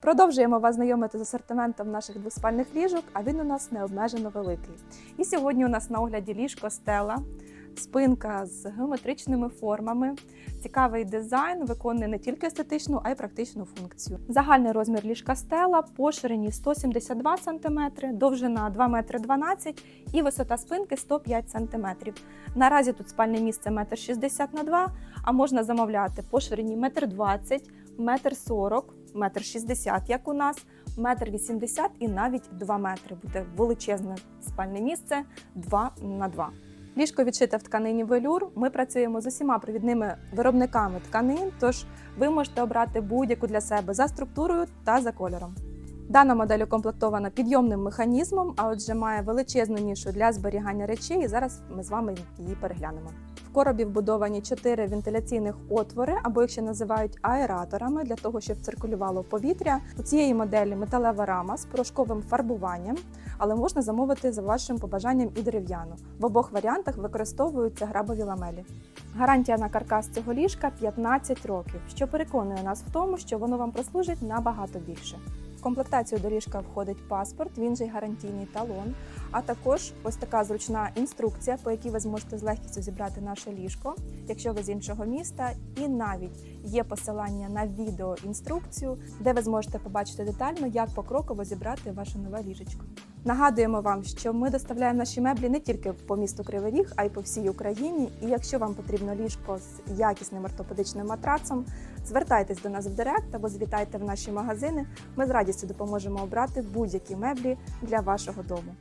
Продовжуємо вас знайомити з асортиментом наших двоспальних ліжок, а він у нас необмежено великий. І сьогодні у нас на огляді ліжко стела, спинка з геометричними формами. Цікавий дизайн виконує не тільки естетичну, а й практичну функцію. Загальний розмір ліжка стела по ширині 172 см, довжина 2 метри 12 і висота спинки 105 см. Наразі тут спальне місце 1,60 на 2 а можна замовляти по ширині 1,20 м, 1,40 м, метр 60, як у нас, метр 80 і навіть 2 метри. Буде величезне спальне місце 2 на 2. Ліжко відшите в тканині велюр. Ми працюємо з усіма провідними виробниками тканин, тож ви можете обрати будь-яку для себе за структурою та за кольором. Дана модель укомплектована підйомним механізмом, а отже має величезну нішу для зберігання речей, і зараз ми з вами її переглянемо. В коробі вбудовані чотири вентиляційних отвори, або їх ще називають аераторами, для того, щоб циркулювало повітря. У цієї моделі металева рама з порошковим фарбуванням, але можна замовити за вашим побажанням і дерев'яну. В обох варіантах використовуються грабові ламелі. Гарантія на каркас цього ліжка 15 років, що переконує нас в тому, що воно вам прослужить набагато більше. Комплектацію до ліжка входить паспорт, він же й гарантійний талон, а також ось така зручна інструкція, по якій ви зможете з легкістю зібрати наше ліжко, якщо ви з іншого міста, і навіть є посилання на відеоінструкцію, де ви зможете побачити детально, як покроково зібрати ваше нове ліжечко. Нагадуємо вам, що ми доставляємо наші меблі не тільки по місту Кривий Ріг, а й по всій Україні. І якщо вам потрібно ліжко з якісним ортопедичним матрацом, звертайтесь до нас в директ або звітайте в наші магазини. Ми з радістю допоможемо обрати будь-які меблі для вашого дому.